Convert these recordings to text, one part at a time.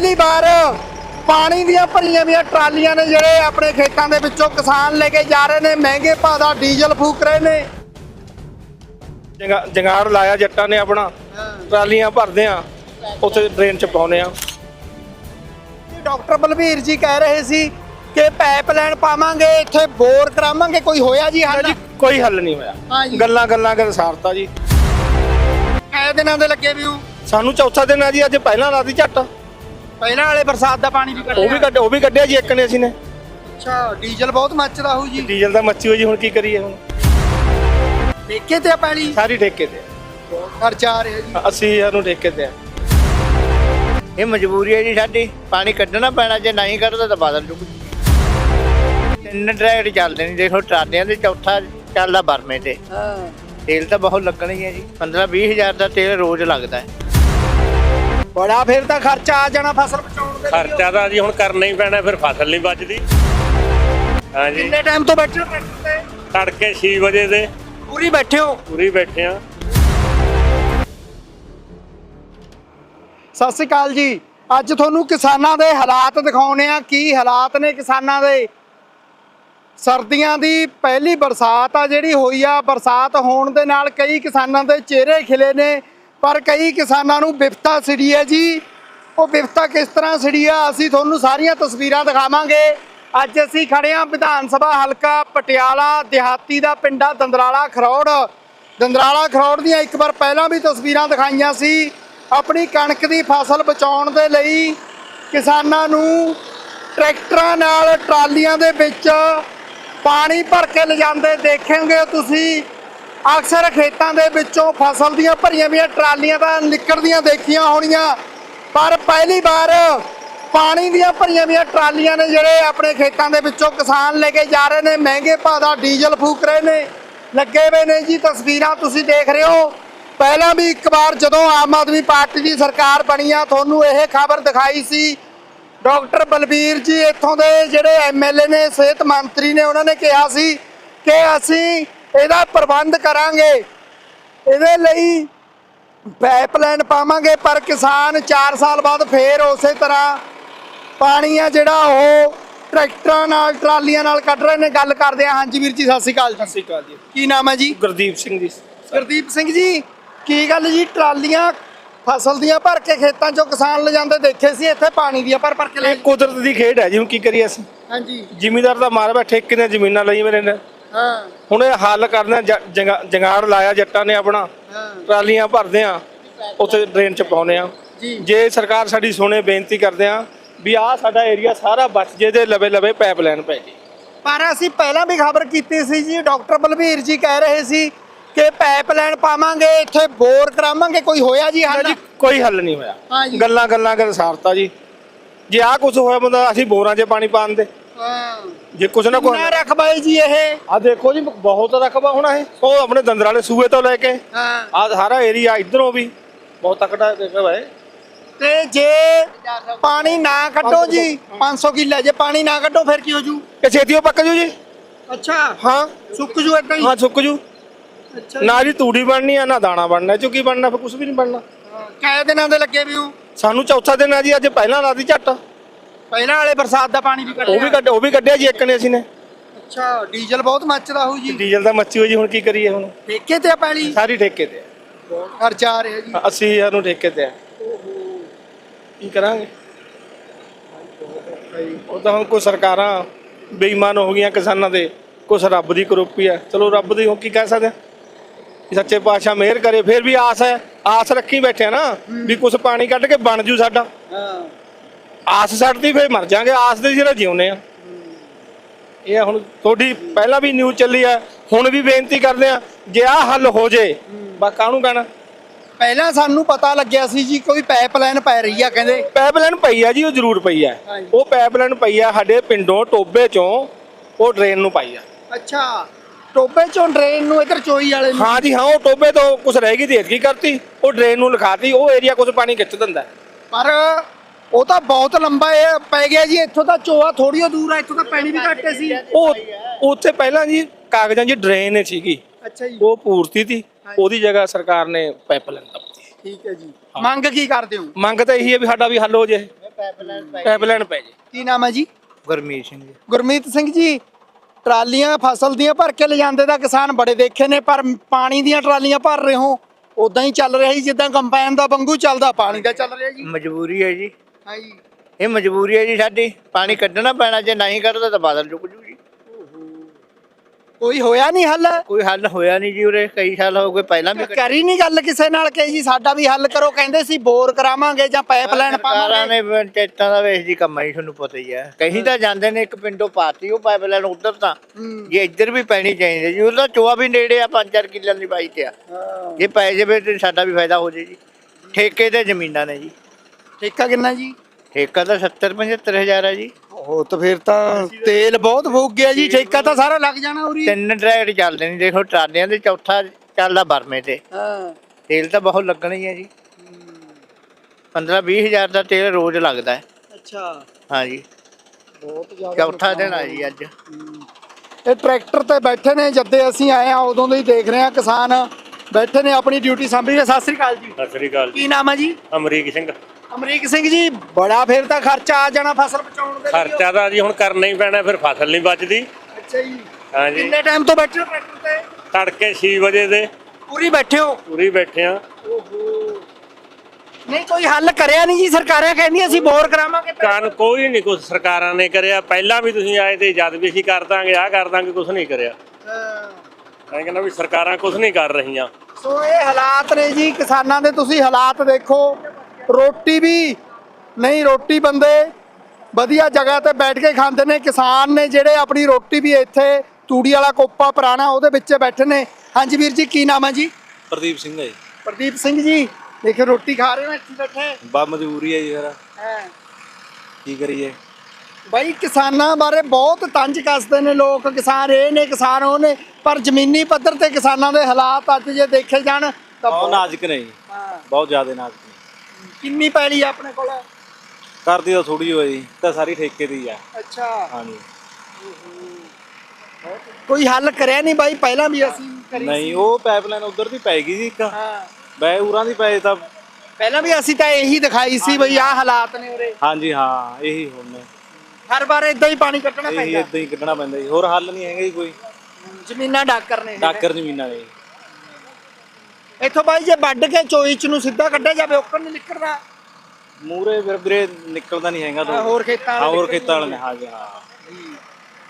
ਪਹਿਲੀ ਵਾਰ ਪਾਣੀ ਦੀਆਂ ਭਰੀਆਂ ਵੀਆਂ ਟਰਾਲੀਆਂ ਨੇ ਜਿਹੜੇ ਆਪਣੇ ਖੇਤਾਂ ਦੇ ਵਿੱਚੋਂ ਕਿਸਾਨ ਲੈ ਕੇ ਜਾ ਰਹੇ ਨੇ। ਮਹਿੰਗੇ ਭਾਅ ਦਾ ਡੀਜ਼ਲ ਫੂਕ ਰਹੇ ਨੇ। ਜੰਗਾ- ਜੰਗਾੜ ਲਾਇਆ ਜੱਟਾਂ ਨੇ ਆਪਣਾ। ਟਰਾਲੀਆਂ ਭਰਦੇ ਆ। ਉੱਥੇ ਡਰੇਨ ਚ ਪਾਉਨੇ ਆ। ਡਾਕਟਰ ਬਲਵੀਰ ਜੀ ਕਹਿ ਰਹੇ ਸੀ ਕਿ ਪਾਈਪਲਾਈਨ ਪਾਵਾਂਗੇ ਇੱਥੇ ਬੋਰ ਕਰਾਵਾਂਗੇ। ਕੋਈ ਹੋਇਆ ਜੀ ਹੱਲ? ਕੋਈ ਹੱਲ ਨਹੀਂ ਹੋਇਆ। ਗੱਲਾਂ ਗੱਲਾਂ ਕਰ ਸਾਰਤਾ ਜੀ। ਕਈ ਦਿਨਾਂ ਦੇ ਲੱਗੇ ਵੀ ਸਾਨੂੰ ਚੌਥਾ ਦਿਨ ਆ ਜੀ ਅੱਜ ਪਹਿਲਾਂ ਰਾਤੀ ਝੱਟ। ਪਹਿਲਾਂ ਵਾਲੇ ਬਰਸਾਤ ਦਾ ਪਾਣੀ ਵੀ ਉਹ ਵੀ ਕੱਢ ਉਹ ਵੀ ਕੱਢਿਆ ਜੀ ਇੱਕ ਨੇ ਅਸੀਂ ਨੇ। ਅੱਛਾ ਡੀਜ਼ਲ ਬਹੁਤ ਮੱਚਦਾ ਹੋਊ ਜੀ। ਡੀਜ਼ਲ ਦਾ ਮੱਚੀ ਹੋਈ ਜੀ ਹੁਣ ਕੀ ਕਰੀਏ ਹੁਣ? ਦੇਖੇ ਤੇ ਆ ਪੈਲੀ? ਸਾਰੀ ਠੇਕੇ ਤੇ ਖਰਚਾ ਆ ਰਿਹਾ ਜੀ। 80000 ਨੂੰ ਠੇਕੇ ਤੇ ਆ। ਇਹ ਮਜਬੂਰੀ ਹੈ ਜੀ ਸਾਡੀ ਪਾਣੀ ਕੱਢਣਾ ਪੈਣਾ ਜੇ ਨਹੀਂ ਕੱਢਦਾ ਤਾਂ ਬਾਦਲ ਚੁੱਕ ਤਿੰਨ ਟਰੈਕਟਰ ਚੱਲਦੇ ਨੇ ਦੇਖੋ ਟਰਾਲਿਆਂ ਦੇ ਚੌਥਾ ਚੱਲਦਾ ਬਰਮੇ ਤੇ। ਹਾਂ। ਤੇਲ ਤਾਂ ਬਹੁਤ ਲੱਗਣਾ ਹੀ ਹੈ ਜੀ 15 20000 ਹਜ਼ਾਰ ਦਾ ਤੇਲ ਰੋਜ਼ ਲੱਗਦਾ ਹੈ। ਬੜਾ ਫਿਰ ਤਾਂ ਖਰਚਾ ਆ ਜਾਣਾ ਫਸਲ ਬਚਾਉਣ ਦੇ ਲਈ। ਖਰਚਾ ਤਾਂ ਜੀ ਹੁਣ ਕਰਨਾ ਹੀ ਪੈਣਾ ਫਿਰ ਫਸਲ ਨਹੀਂ ਬਚਦੀ। ਹਾਂਜੀ। ਕਿੰਨੇ ਟਾਈਮ ਤੋਂ ਬੈਠੇ ਹੋ ਟਰੈਕਟਰ ਤੇ? ਤੜਕੇ 6 ਵਜੇ ਦੇ। ਪੂਰੀ ਬੈਠੇ ਹੋ? ਪੂਰੀ ਬੈਠੇ ਆ ਸਤਿ ਸ਼੍ਰੀ ਅਕਾਲ ਜੀ। ਅੱਜ ਤੁਹਾਨੂੰ ਕਿਸਾਨਾਂ ਦੇ ਹਾਲਾਤ ਦਿਖਾਉਣੇ ਆ। ਕੀ ਹਾਲਾਤ ਨੇ ਕਿਸਾਨਾਂ ਦੇ? ਸਰਦੀਆਂ ਦੀ ਪਹਿਲੀ ਬਰਸਾਤ ਆ ਜਿਹੜੀ ਹੋਈ ਆ। ਬਰਸਾਤ ਹੋਣ ਦੇ ਨਾਲ ਕਈ ਕਿਸਾਨਾਂ ਦੇ ਚਿਹਰੇ ਖਿਲੇ ਨੇ। ਪਰ ਕਈ ਕਿਸਾਨਾਂ ਨੂੰ ਵਿਪਤਾ ਸਿੜੀ ਹੈ ਜੀ। ਉਹ ਵਿਪਤਾ ਕਿਸ ਤਰ੍ਹਾਂ ਸਿੜੀ ਆ, ਅਸੀਂ ਤੁਹਾਨੂੰ ਸਾਰੀਆਂ ਤਸਵੀਰਾਂ ਦਿਖਾਵਾਂਗੇ। ਅੱਜ ਅਸੀਂ ਖੜੇ ਆ ਵਿਧਾਨ ਸਭਾ ਹਲਕਾ ਪਟਿਆਲਾ, ਦਿਹਾਤੀ ਦਾ ਪਿੰਡਾ ਦੰਦਰਾਲਾ ਖਰੌੜ। ਦੰਦਰਾਲਾ ਖਰੌੜ ਦੀਆਂ ਇੱਕ ਵਾਰ ਪਹਿਲਾਂ ਵੀ ਤਸਵੀਰਾਂ ਦਿਖਾਈਆਂ ਸੀ। ਆਪਣੀ ਕਣਕ ਦੀ ਫਸਲ ਬਚਾਉਣ ਦੇ ਲਈ ਕਿਸਾਨਾਂ ਨੂੰ ਟਰੈਕਟਰਾਂ ਨਾਲ ਟਰਾਲੀਆਂ ਦੇ ਵਿੱਚ ਪਾਣੀ ਭਰ ਕੇ ਲਿਜਾਂਦੇ ਦੇਖੋਗੇ ਤੁਸੀਂ। ਅਕਸਰ ਖੇਤਾਂ ਦੇ ਵਿੱਚੋਂ ਫਸਲ ਦੀਆਂ ਭਰੀਆਂ ਵੀਆਂ ਟਰਾਲੀਆਂ ਤਾਂ ਨਿਕਲਦੀਆਂ ਦੇਖੀਆਂ ਹੋਣੀਆਂ, ਪਰ ਪਹਿਲੀ ਵਾਰ ਪਾਣੀ ਦੀਆਂ ਭਰੀਆਂ ਵੀਆਂ ਟਰਾਲੀਆਂ ਨੇ ਜਿਹੜੇ ਆਪਣੇ ਖੇਤਾਂ ਦੇ ਵਿੱਚੋਂ ਕਿਸਾਨ ਲੈ ਕੇ ਜਾ ਰਹੇ ਨੇ, ਮਹਿੰਗੇ ਭਾਅ ਦਾ ਡੀਜ਼ਲ ਫੂਕ ਰਹੇ ਨੇ, ਲੱਗੇ ਹੋਏ ਨੇ ਜੀ ਤਸਵੀਰਾਂ ਤੁਸੀਂ ਦੇਖ ਰਹੇ ਹੋ। ਪਹਿਲਾਂ ਵੀ ਇੱਕ ਵਾਰ ਜਦੋਂ ਆਮ ਆਦਮੀ ਪਾਰਟੀ ਦੀ ਸਰਕਾਰ ਬਣੀ ਆ, ਤੁਹਾਨੂੰ ਇਹ ਖਬਰ ਦਿਖਾਈ ਸੀ। ਡਾਕਟਰ ਬਲਬੀਰ ਜੀ ਇੱਥੋਂ ਦੇ ਜਿਹੜੇ ਐਮਐਲਏ ਨੇ, ਸਿਹਤ ਮੰਤਰੀ ਨੇ, ਉਹਨਾਂ ਨੇ ਕਿਹਾ ਸੀ ਕਿ ਅਸੀਂ ਇਹਦਾ ਪ੍ਰਬੰਧ ਕਰਾਂਗੇ। ਇਹਦੇ ਲਈ ਪਾਈਪਲਾਈਨ ਪਾਵਾਂਗੇ ਪਰ ਕਿਸਾਨ 4 ਸਾਲ ਬਾਅਦ ਫੇਰ ਉਸੇ ਤਰ੍ਹਾਂ ਪਾਣੀ ਆ ਜਿਹੜਾ ਉਹ ਟਰੈਕਟਰਾਂ ਨਾਲ ਟਰਾਲੀਆਂ ਨਾਲ ਕੱਢ ਰਹੇ ਨੇ। ਗੱਲ ਕਰਦੇ ਆ ਹਾਂਜੀ ਵੀਰ ਜੀ ਸਤਿ ਸ਼੍ਰੀ ਅਕਾਲ ਸਤਿ ਸ਼੍ਰੀ ਅਕਾਲ ਜੀ। ਕੀ ਨਾਮ ਹੈ ਜੀ? ਗੁਰਦੀਪ ਸਿੰਘ ਜੀ। ਗੁਰਦੀਪ ਸਿੰਘ ਜੀ ਕੀ ਗੱਲ ਜੀ? ਟਰਾਲੀਆਂ ਫਸਲ ਦੀਆਂ ਭਰ ਕੇ ਖੇਤਾਂ 'ਚੋਂ ਕਿਸਾਨ ਲਿਜਾਂਦੇ ਦੇਖੇ ਸੀ ਇੱਥੇ ਪਾਣੀ ਦੀਆਂ ਭਰ ਭਰ ਕੇ ਲੈ ਕੁਦਰਤ ਦੀ ਖੇਡ ਹੈ ਜੀ ਹੁਣ ਕੀ ਕਰੀਏ ਅਸੀਂ? ਹਾਂਜੀ। ਜ਼ਿਮੀਦਾਰ ਦਾ ਮਾਰ ਬੈਠੇ ਕਿਨੇ ਜ਼ਮੀਨਾਂ ਲਈ ਮੇਰੇ ਨੇ। ਹਾਂ। ਹੁਣ ਇਹ ਹੱਲ ਕਰਨਾ ਜੰਗਾੜ ਲਾਇਆ ਜੱਟਾਂ ਨੇ ਆਪਣਾ ਟਰਾਲੀਆਂ ਭਰਦੇ ਆ ਉੱਥੇ ਡਰੇਨ ਚ ਪਾਉਨੇ ਆ ਜੀ। ਜੇ ਸਰਕਾਰ ਸਾਡੀ ਸੁਣੇ ਬੇਨਤੀ ਕਰਦੇ ਆ ਵੀ ਆ ਸਾਡਾ ਏਰੀਆ ਸਾਰਾ ਬਚ ਜੇ ਦੇ ਲਵੇ ਲਵੇ ਪਾਈਪਲਾਈਨ ਪੈ ਜੇ। ਪਰ ਅਸੀਂ ਪਹਿਲਾਂ ਵੀ ਖਬਰ ਕੀਤੀ ਸੀ ਜੀ ਡਾਕਟਰ ਬਲਵੀਰ ਜੀ ਕਹਿ ਰਹੇ ਸੀ ਕਿ ਪਾਈਪਲਾਈਨ ਪਾਵਾਂਗੇ ਇੱਥੇ ਬੋਰ ਕਰਾਵਾਂਗੇ ਕੋਈ ਹੋਇਆ ਜੀ ਹੱਲ? ਜੀ ਕੋਈ ਹੱਲ ਨਹੀਂ ਹੋਇਆ। ਗੱਲਾਂ ਗੱਲਾਂ ਕਰ ਸਾਰਤਾ ਜੀ। ਜੇ ਆ ਕੁਝ ਹੋਇਆ ਬੰਦਾ ਅਸੀਂ ਬੋਰਾਂ 'ਚ ਪਾਣੀ ਪਾਣ ਦੇ। ਜੇ ਕੁਝ ਨਾ ਕੋਈ ਕਿੰਨਾ ਰਕਬਾ ਹੈ ਜੀ ਇਹ? ਆ ਦੇਖੋ ਜੀ ਬਹੁਤ ਰਕਬਾ ਹੋਣਾ ਹੈ ਉਹ ਆਪਣੇ ਦੰਦਰ ਵਾਲੇ ਸੂਏ ਤੋਂ ਲੈ ਕੇ ਹਾਂ। ਆ ਸਾਰਾ ਏਰੀਆ ਇਧਰੋਂ ਵੀ ਬਹੁਤ ਤਕੜਾ ਰਕਬਾ ਹੈ। ਤੇ ਜੇ ਪਾਣੀ ਨਾ ਕੱਢੋ ਜੀ 500 ਕਿੱਲਾ ਜੇ ਪਾਣੀ ਨਾ ਕੱਢੋ ਫਿਰ ਕੀ ਹੋ ਜੂ? ਇਹ ਛੇਤੀਓ ਪੱਕ ਜੂ ਜੀ। ਅੱਛਾ। ਹਾਂ। ਸੁੱਕ ਜੂ ਏਦਾਂ ਹੀ? ਹਾਂ ਸੁੱਕ ਜੂ। ਅੱਛਾ। ਨਾ ਜੀ ਤੂੜੀ ਬਣਨੀ ਆ ਨਾ ਦਾਣਾ ਬਣਨਾ ਚੁੱਕੀ ਬਣਨਾ ਫਿਰ ਕੁਝ ਵੀ ਨਹੀਂ ਬਣਨਾ। ਕਈ ਦਿਨਾਂ ਦੇ ਲੱਗੇ ਵੀ ਉਹ? ਸਾਨੂੰ ਚੌਥਾ ਦਿਨ ਆ ਜੀ ਅੱਜ ਪਹਿਲਾਂ ਰਾਤੀ ਝੱਟ। ਪਹਿਲਾਂ ਵਾਲੇ ਬਰਸਾਤ ਦਾ ਪਾਣੀ ਵੀ ਕੱਢਿਆ ਉਹ ਵੀ ਕੱਢ ਉਹ ਵੀ ਕੱਢਿਆ ਜੀ ਇੱਕ ਨੇ ਅਸੀਂ ਨੇ। ਅੱਛਾ ਡੀਜ਼ਲ ਬਹੁਤ ਮੱਚਦਾ ਹੋਊ ਜੀ। ਡੀਜ਼ਲ ਦਾ ਮੱਚੀ ਹੋਈ ਜੀ ਹੁਣ ਕੀ ਕਰੀਏ ਹੁਣ? ਠੇਕੇ ਤੇ ਆ ਪੈਲੀ? ਸਾਰੀ ਠੇਕੇ ਤੇ ਆ। ਖਰਚਾ ਆ ਰਿਹਾ ਜੀ। 80000 ਨੂੰ ਠੇਕੇ ਤੇ ਆ। ਕੀ ਕਰਾਂਗੇ? ਉਹ ਤਾਂ ਹੁਣ ਕੋਈ ਸਰਕਾਰਾਂ ਬੇਈਮਾਨ ਹੋ ਗਈਆਂ ਕਿਸਾਨਾਂ ਦੇ। ਕੁਛ ਰੱਬ ਦੀ ਕਰੋਪੀ ਆ। ਚਲੋ ਰੱਬ ਦੀ ਹੁਣ ਕੀ ਕਹਿ ਸਕਦੇ ਆ? ਸੱਚੇ ਪਾਤਸ਼ਾਹ ਮਿਹਰ ਕਰੇ ਫਿਰ ਵੀ ਆਸ ਹੈ। ਆਸ ਰੱਖੀ ਬੈਠੇ ਆ ਨਾ ਵੀ ਕੁਛ ਪਾਣੀ ਕੱਢ ਕੇ ਬਣ ਜੂ ਸਾਡਾ। ਹਾਂ। ਆਸ ਛੱਡਦੀ ਫਿਰ ਮਰ ਜਾਾਂਗੇ। ਆਸ ਦੇ ਜਿਹੜਾ ਜਿਉਨੇ ਆ। ਇਹ ਹੁਣ ਤੁਹਾਡੀ ਪਹਿਲਾਂ ਵੀ ਨਿਊਜ਼ ਚੱਲੀ ਆ ਹੁਣ ਵੀ ਬੇਨਤੀ ਕਰਦੇ ਆ ਜੇ ਆ ਹੱਲ ਹੋ ਜੇ ਬਾ ਕਾਹਨੂੰ ਕਹਿਣਾ? ਪਹਿਲਾਂ ਸਾਨੂੰ ਪਤਾ ਲੱਗਿਆ ਸੀ ਜੀ ਕੋਈ ਪਾਈਪਲਾਈਨ ਪੈ ਰਹੀ ਆ ਕਹਿੰਦੇ। ਪਾਈਪਲਾਈਨ ਪਈ ਆ ਜੀ ਉਹ ਜ਼ਰੂਰ ਪਈ ਆ। ਉਹ ਪਾਈਪਲਾਈਨ ਪਈ ਆ ਸਾਡੇ ਪਿੰਡੋਂ ਟੋਬੇ ਚੋਂ ਉਹ ਡਰੇਨ ਨੂੰ ਪਾਈ ਆ। ਅੱਛਾ ਟੋਬੇ ਚੋਂ ਡਰੇਨ ਨੂੰ ਇਧਰ ਚੋਈ ਵਾਲੇ ਨੂੰ? ਹਾਂ ਜੀ ਹਾਂ ਉਹ ਟੋਬੇ ਤੋਂ ਕੁਝ ਰਹਿ ਗਈ ਤੇ ਕੀ ਕਰਤੀ ਉਹ ਡਰੇਨ ਨੂੰ ਲਿਖਾਤੀ ਉਹ ਏਰੀਆ ਕੁਝ ਪਾਣੀ ਖਿੱਚ ਦਿੰਦਾ। ਪਰ ਉਹ ਤਾਂ ਬਹੁਤ ਲੰਬਾ ਇਹ ਪੈ ਗਿਆ ਜੀ ਇੱਥੋਂ ਤਾਂ ਚੋਆ ਥੋੜੀ ਦੂਰ ਆ ਇੱਥੋਂ ਤਾਂ ਪਾਣੀ ਵੀ ਘੱਟੇ ਸੀ ਉਹ ਉੱਥੇ ਪਹਿਲਾਂ ਜੀ ਕਾਗਜ਼ਾਂ 'ਚ ਡਰੇਨ ਸੀਗੀ। ਅੱਛਾ ਜੀ। ਉਹ ਪੂਰਤੀ ਤੀ ਉਹਦੀ ਜਗ੍ਹਾ ਸਰਕਾਰ ਨੇ ਪਾਈਪਲਾਈਨ ਦਿੱਤੀ। ਠੀਕ ਹੈ ਜੀ। ਮੰਗ ਕੀ ਕਰਦੇ ਹੋ? ਮੰਗ ਤਾਂ ਇਹੀ ਹੈ ਵੀ ਸਾਡਾ ਵੀ ਹੱਲ ਹੋ ਜੇ ਪਾਈਪਲਾਈਨ ਪੈ ਜੇ ਕੀ ਨਾਮ ਹੈ ਜੀ? ਗੁਰਮੀਤ ਸਿੰਘ ਜੀ। ਗੁਰਮੀਤ ਸਿੰਘ ਜੀ ਟਰਾਲੀਆਂ ਫਸਲ ਦੀਆਂ ਭਰ ਕੇ ਲਿਜਾਂਦੇ ਤਾਂ ਕਿਸਾਨ ਬੜੇ ਦੇਖੇ ਨੇ ਪਰ ਪਾਣੀ ਦੀਆਂ ਟਰਾਲੀਆਂ ਭਰ ਰਹੇ ਹੋ। ਉਦਾਂ ਹੀ ਚੱਲ ਰਿਹਾ ਜੀ ਜਿੱਦਾਂ ਕੰਪੈਨ ਦਾ ਵਾਂਗੂ ਚੱਲਦਾ ਪਾਣੀ ਦਾ ਚੱਲ ਰਿਹਾ ਜੀ। ਮਜਬੂਰੀ ਹੈ ਜੀ। ਹਾਂ ਜੀ ਇਹ ਮਜਬੂਰੀ ਹੈ ਜੀ ਸਾਡੀ ਪਾਣੀ ਕੱਢਣਾ ਪੈਣਾ ਜੇ ਨਹੀਂ ਕੱਢਦਾ ਤਾਂ ਬਾਦਲ ਚੁੱਕ ਜੂ ਜੀ। ਕੋਈ ਹੋਇਆ ਨਹੀਂ ਹੱਲ? ਕੋਈ ਹੱਲ ਹੋਇਆ ਨਹੀਂ ਜੀ ਉਰੇ ਕਈ ਸਾਲ ਹੋ ਗਏ ਪਹਿਲਾਂ ਵੀ ਕਰੀ ਨਹੀਂ ਗੱਲ ਕਿਸੇ ਨਾਲ ਕਿ ਜੀ ਸਾਡਾ ਵੀ ਹੱਲ ਕਰੋ ਕਹਿੰਦੇ ਸੀ ਬੋਰ ਕਰਾਵਾਂਗੇ ਜਾਂ ਪਾਈਪਲਾਈਨ ਸਰਕਾਰਾਂ ਪਾਵਾਂਗੇ। ਨੇ ਪੰਚਾਇਤਾਂ ਦਾ ਵੇਖ ਜੀ ਕੰਮ ਹੀ ਤੁਹਾਨੂੰ ਪਤਾ ਹੀ ਹੈ। ਕਹੀਂ ਤਾਂ ਜਾਂਦੇ ਨੇ ਇੱਕ ਪਿੰਡੋਂ ਪਾਤੀ ਉਹ ਪਾਈਪਲਾਈਨ ਉਧਰ ਤਾਂ। ਹੂੰ। ਜੇ ਇੱਧਰ ਵੀ ਪੈਣੀ ਚਾਹੀਦੀ ਜੀ ਉਹਦਾ ਚੋਆ ਵੀ ਨੇੜੇ ਆ 5-4 ਕਿੱਲਿਆਂ ਦੀ ਬਾਈ ਤੇ ਆ। ਜੇ ਪੈ ਜਾਵੇ ਤੇ ਸਾਡਾ ਵੀ ਫਾਇਦਾ ਹੋ ਜੇ ਜੀ। ਠੇਕੇ ਤੇ ਜ਼ਮੀਨਾਂ ਨੇ ਜੀ। ਠੇਕਾ ਕਿੰਨਾ ਜੀ? ਠੇਕਾ ਤਾਂ 70 75 ਹਜ਼ਾਰ ਹੈ ਜੀ। ਉਹ ਤਾਂ ਫਿਰ ਤਾਂ ਤੇਲ ਬਹੁਤ ਫੂਕ ਗਿਆ ਜੀ ਠੇਕਾ ਤਾਂ ਸਾਰਾ ਲੱਗ ਜਾਣਾ ਉਰੀ। ਤਿੰਨ ਟਰੈਕਟ ਚੱਲਦੇ ਨੇ ਦੇਖੋ ਟਰਾਲਿਆਂ ਦੇ ਚੌਥਾ ਚੱਲਦਾ ਬਰਮੇ ਤੇ। ਹਾਂ। ਤੇਲ ਤਾਂ ਬਹੁਤ ਲੱਗਣਾ ਹੀ ਹੈ ਜੀ। 15 20 ਹਜ਼ਾਰ ਦਾ ਤੇਲ ਰੋਜ਼ ਲੱਗਦਾ ਹੈ। ਅੱਛਾ। ਹਾਂਜੀ ਬਹੁਤ ਜ਼ਿਆਦਾ ਚੌਥਾ ਦਿਨ ਆ ਜੀ ਅੱਜ। ਇਹ ਟਰੈਕਟਰ ਤੇ ਬੈਠੇ ਨੇ ਜੱਦੇ ਅਸੀਂ ਆਏ ਆ ਉਦੋਂ ਦੇ ਹੀ ਦੇਖ ਰਹੇ ਆ ਕਿਸਾਨ ਬੈਠੇ ਨੇ ਆਪਣੀ ਡਿਊਟੀ ਸੰਭੀ। ਰਹੇ ਸਤਿ ਸ੍ਰੀ ਅਕਾਲ ਜੀ। ਸਤਿ ਸ੍ਰੀ ਅਕਾਲ ਜੀ। ਕੀ ਨਾਮ ਹੈ ਜੀ? ਅਮਰੀਕ ਸਿੰਘ। ਅਮਰੀਕ ਸਿੰਘ ਜੀ ਬੜਾ ਫਿਰ ਤਾਂ ਖਰਚਾ ਆ ਜਾਣਾ ਫਸਲ ਬਚਾਉਣ ਦੇ ਲਈ। ਖਰਚਾ ਤਾਂ ਜੀ ਹੁਣ ਕਰਨਾ ਹੀ ਪੈਣਾ ਫਿਰ ਫਸਲ ਨਹੀਂ ਬਚਦੀ। ਅੱਛਾ ਜੀ। ਹਾਂਜੀ। ਕਿੰਨੇ ਟਾਈਮ ਤੋਂ ਬੈਠੇ ਹੋ ਟਰੈਕਟਰ ਤੇ? ਤੜਕੇ 6 ਵਜੇ ਦੇ। ਪੂਰੀ ਬੈਠੇ ਹੋ? ਪੂਰੀ ਬੈਠੇ ਆ ਨਹੀਂ ਕੋਈ ਹੱਲ ਕਰਿਆ ਨਹੀਂ ਜੀ ਸਰਕਾਰਾਂ ਕਹਿੰਦੀਆਂ ਅਸੀਂ ਬੋਰ ਕਰਾਵਾਂਗੇ ਕਾਨ ਕੋਈ ਨਹੀਂ ਕੁਝ ਸਰਕਾਰਾਂ ਨੇ ਕਰਿਆ। ਪਹਿਲਾਂ ਵੀ ਤੁਸੀਂ ਆਏ ਤੇ ਜਦ ਵੀ ਅਸੀਂ ਕਰ ਦਾਂਗੇ ਆਹ ਕਰ ਦਾਂਗੇ ਕੁਝ ਨਹੀਂ ਕਰਿਆ। ਹਾਂ। ਮੈਂ ਕਹਿੰਦਾ ਵੀ ਸਰਕਾਰਾਂ ਕੁਝ ਨਹੀਂ ਕਰ ਰਹੀਆਂ। ਸੋ ਇਹ ਹਾਲਾਤ ਨੇ ਜੀ ਕਿਸਾਨਾਂ ਦੇ ਤੁਸੀਂ ਹਾਲਾਤ ਦੇਖੋ। ਰੋਟੀ ਵੀ ਨਹੀਂ ਰੋਟੀ ਬੰਦੇ ਵਧੀਆ ਜਗ੍ਹਾ ਤੇ ਬੈਠ ਕੇ ਖਾਂਦੇ ਨੇ। ਕਿਸਾਨ ਨੇ ਜਿਹੜੇ ਆਪਣੀ ਰੋਟੀ ਵੀ ਇੱਥੇ ਤੂੜੀ ਵਾਲਾ ਕੋਪਾ ਪੁਰਾਣਾ ਉਹਦੇ ਵਿੱਚ ਬੈਠੇ ਨੇ। ਹਾਂਜੀ ਵੀਰ ਜੀ ਕੀ ਨਾਮ ਹੈ ਜੀ? ਪ੍ਰਦੀਪ ਸਿੰਘ ਹੈ ਜੀ। ਪ੍ਰਦੀਪ ਸਿੰਘ ਜੀ ਦੇਖੋ ਰੋਟੀ ਖਾ ਰਹੇ ਹੋ ਇੱਥੇ ਬੈਠੇ। ਬਾ ਮਜਬੂਰੀ ਹੈ ਜੀ ਫਿਰ। ਹਾਂ। ਕੀ ਕਰੀਏ? ਬਾਈ ਕਿਸਾਨਾਂ ਬਾਰੇ ਬਹੁਤ ਤੰਜ ਕੱਸਦੇ ਨੇ ਲੋਕ। ਕਿਸਾਨ ਇਹ ਨੇ ਕਿਸਾਨ ਉਹ ਨੇ। ਪਰ ਜ਼ਮੀਨੀ ਪੱਧਰ ਤੇ ਕਿਸਾਨਾਂ ਦੇ ਹਾਲਾਤ ਅੱਜ ਜੇ ਦੇਖੇ ਜਾਣ ਤਾਂ ਬਹੁਤ ਨਾਜ਼ੁਕ ਨੇ ਜੀ। ਹਾਂ। ਬਹੁਤ ਜ਼ਿਆਦਾ ਨਾਜ਼ੁਕ ਕਿੰਨੀ ਪੈਲੀ ਆ ਆਪਣੇ ਕੋਲ? ਕਰਦੀ ਤਾਂ ਥੋੜੀ ਹੋਈ ਜੀ ਤਾਂ ਸਾਰੀ ਠੇਕੇ ਦੀ ਆ। ਅੱਛਾ। ਹਾਂਜੀ। ਕੋਈ ਹੱਲ ਕਰਿਆ ਨਹੀਂ ਬਾਈ ਪਹਿਲਾਂ ਵੀ ਅਸੀਂ ਕਰੀ ਨਹੀਂ ਉਹ ਪਾਈਪਲਾਈਨ ਉਧਰ ਦੀ ਪੈ ਗਈ ਸੀ ਇੱਕ। ਹਾਂ। ਬੈ ਉਰਾਂ ਦੀ ਪਏ ਤਾਂ ਪਹਿਲਾਂ ਵੀ ਅਸੀਂ ਤਾਂ ਇਹੀ ਦਿਖਾਈ ਸੀ ਬਈ ਆਹ ਹਾਲਾਤ ਨੇ ਉਰੇ। ਹਾਂਜੀ ਹਾਂ ਇਹੀ ਹੁਣ ਨੇ। ਹਰ ਵਾਰ ਇਦਾਂ ਹੀ ਪਾਣੀ ਕੱਢਣਾ ਇਹੀ ਪੈਂਦਾ। ਇਦਾਂ ਹੀ ਕੱਢਣਾ ਪੈਂਦਾ ਜੀ। ਹੋਰ ਹੱਲ ਨਹੀਂ ਹੈਗਾ ਜੀ ਕੋਈ। ਜ਼ਮੀਨਾਂ ਡਾਕਰ ਨੇ ਡਾਕਰ ਜ਼ਮੀਨਾਂ ਨੇ। ਜੀ। ਇੱਥੋਂ ਬਾਈ ਜੇ ਵੱਢ ਕੇ ਚੋਈ ਚ ਨੂੰ ਸਿੱਧਾ ਕੱਢਿਆ ਜਾਵੇ ਉੱਕਰ ਨਹੀਂ ਨਿਕਲਦਾ। ਮੂਰੇ ਵੀਰੇ ਨਿਕਲਦਾ ਨਹੀਂ ਹੈਗਾ ਤਾਂ। ਹੋਰ ਖੇਤਾਂ ਹਾਂ ਵਾਲੇ ਹੋਰ ਖੇਤਾਂ ਵਾਲੇ ਨੇ ਹਾਂਜੀ ਹਾਂ।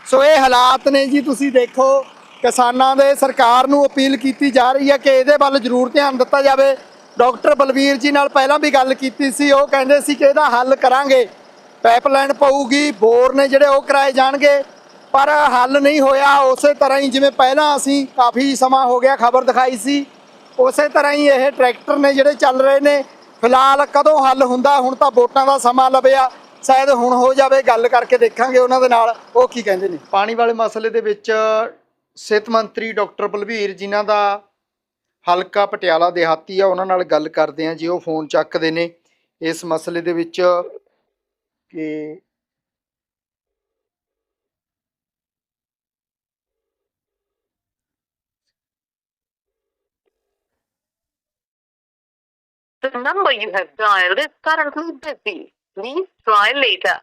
ਸੋ ਇਹ ਹਾਲਾਤ ਨੇ ਜੀ ਤੁਸੀਂ ਦੇਖੋ ਕਿਸਾਨਾਂ ਦੇ ਸਰਕਾਰ ਨੂੰ ਅਪੀਲ ਕੀਤੀ ਜਾ ਰਹੀ ਹੈ ਕਿ ਇਹਦੇ ਵੱਲ ਜ਼ਰੂਰ ਧਿਆਨ ਦਿੱਤਾ ਜਾਵੇ। ਡਾਕਟਰ ਬਲਵੀਰ ਜੀ ਨਾਲ ਪਹਿਲਾਂ ਵੀ ਗੱਲ ਕੀਤੀ ਸੀ ਉਹ ਕਹਿੰਦੇ ਸੀ ਕਿ ਇਹਦਾ ਹੱਲ ਕਰਾਂਗੇ। ਪਾਈਪਲਾਈਨ ਪਊਗੀ ਬੋਰ ਨੇ ਜਿਹੜੇ ਉਹ ਕਰਾਏ ਜਾਣਗੇ ਪਰ ਹੱਲ ਨਹੀਂ ਹੋਇਆ। ਉਸੇ ਤਰ੍ਹਾਂ ਹੀ ਜਿਵੇਂ ਪਹਿਲਾਂ ਅਸੀਂ ਕਾਫੀ ਸਮਾਂ ਹੋ ਗਿਆ ਖਬਰ ਦਿਖਾਈ ਸੀ ਉਸੇ ਤਰ੍ਹਾਂ ਹੀ ਇਹ ਟਰੈਕਟਰ ਨੇ ਜਿਹੜੇ ਚੱਲ ਰਹੇ ਨੇ, ਫਿਲਹਾਲ ਕਦੋਂ ਹੱਲ ਹੁੰਦਾ, ਹੁਣ ਤਾਂ ਵੋਟਾਂ ਦਾ ਸਮਾਂ ਲੱਭਿਆ, ਸ਼ਾਇਦ ਹੁਣ ਹੋ ਜਾਵੇ, ਗੱਲ ਕਰਕੇ ਦੇਖਾਂਗੇ ਉਹਨਾਂ ਦੇ ਨਾਲ, ਉਹ ਕੀ ਕਹਿੰਦੇ ਨੇ? ਪਾਣੀ ਵਾਲੇ ਮਸਲੇ ਦੇ ਵਿੱਚ ਸਿਹਤ ਮੰਤਰੀ ਡਾਕਟਰ ਬਲਵੀਰ ਜਿਨ੍ਹਾਂ ਦਾ ਹਲਕਾ ਪਟਿਆਲਾ ਦਿਹਾਤੀ ਆ, ਉਹਨਾਂ ਨਾਲ ਗੱਲ ਕਰਦੇ ਆ, ਜੀ ਉਹ ਫੋਨ ਚੱਕਦੇ ਨੇ ਇਸ ਮਸਲੇ ਦੇ ਵਿੱਚ ਕਿ The number you have dialed is currently busy. Please try later.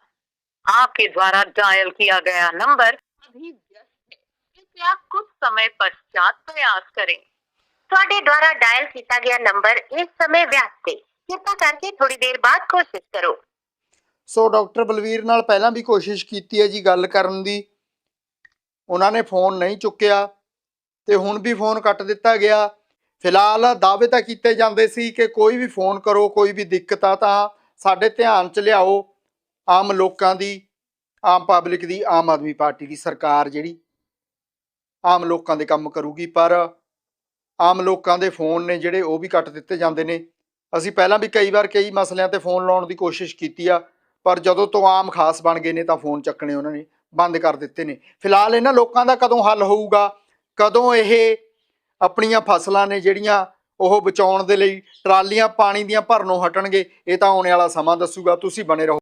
आपके द्वारा डायल किया गया नंबर अभी व्यस्त है कृपया कुछ समय पश्चात प्रयास करें ਤੁਹਾਡੇ ਦੁਆਰਾ ਡਾਇਲ ਕੀਤਾ ਗਿਆ ਨੰਬਰ ਇਸ ਸਮੇਂ ਵਿਅਸਤ ਹੈ ਕਿਰਪਾ ਕਰਕੇ ਥੋੜੀ ਦੇਰ ਬਾਅਦ ਕੋਸ਼ਿਸ਼ ਕਰੋ ਸੋ ਡਾਕਟਰ ਬਲਵੀਰ ਨਾਲ ਪਹਿਲਾਂ ਵੀ ਕੋਸ਼ਿਸ਼ ਕੀਤੀ ਹੈ ਜੀ ਗੱਲ ਕਰਨ ਦੀ ਉਹਨਾਂ ਨੇ ਫੋਨ ਨਹੀਂ ਚੁੱਕਿਆ ਤੇ ਹੁਣ ਵੀ ਫੋਨ ਕੱਟ ਦਿੱਤਾ ਗਿਆ ਫਿਲਹਾਲ ਦਾਅਵੇ ਤਾਂ ਕੀਤੇ ਜਾਂਦੇ ਸੀ ਕਿ ਕੋਈ ਵੀ ਫੋਨ ਕਰੋ, ਕੋਈ ਵੀ ਦਿੱਕਤ ਆ, ਤਾਂ ਸਾਡੇ ਧਿਆਨ 'ਚ ਲਿਆਓ ਆਮ ਲੋਕਾਂ ਦੀ, ਆਮ ਪਬਲਿਕ ਦੀ, ਆਮ ਆਦਮੀ ਪਾਰਟੀ ਦੀ ਸਰਕਾਰ ਜਿਹੜੀ ਆਮ ਲੋਕਾਂ ਦੇ ਕੰਮ ਕਰੂਗੀ, ਪਰ ਆਮ ਲੋਕਾਂ ਦੇ ਫੋਨ ਨੇ ਜਿਹੜੇ ਉਹ ਵੀ ਕੱਟ ਦਿੱਤੇ ਜਾਂਦੇ ਨੇ। ਅਸੀਂ ਪਹਿਲਾਂ ਵੀ ਕਈ ਵਾਰ ਕਈ ਮਸਲਿਆਂ ਤੇ ਫੋਨ ਲਾਉਣ ਦੀ ਕੋਸ਼ਿਸ਼ ਕੀਤੀ ਆ, ਪਰ ਜਦੋਂ ਤੋਂ ਆਮ ਖਾਸ ਬਣ ਗਏ ਨੇ ਤਾਂ ਫੋਨ ਚੱਕਣੇ ਉਹਨਾਂ ਨੇ ਬੰਦ ਕਰ ਦਿੱਤੇ ਨੇ। ਫਿਲਹਾਲ ਇਹਨਾਂ ਲੋਕਾਂ ਦਾ ਕਦੋਂ ਹੱਲ ਹੋਊਗਾ? ਕਦੋਂ ਇਹ ਆਪਣੀਆਂ ਫਸਲਾਂ ਨੇ ਜਿਹੜੀਆਂ ਉਹ ਬਚਾਉਣ ਦੇ ਲਈ ਟਰਾਲੀਆਂ ਪਾਣੀ ਦੀਆਂ ਭਰਨੋਂ ਹਟਣਗੇ, ਇਹ ਤਾਂ ਆਉਣ ਵਾਲਾ ਸਮਾਂ ਦੱਸੂਗਾ। ਤੁਸੀਂ ਬਣੇ ਰਹੋ।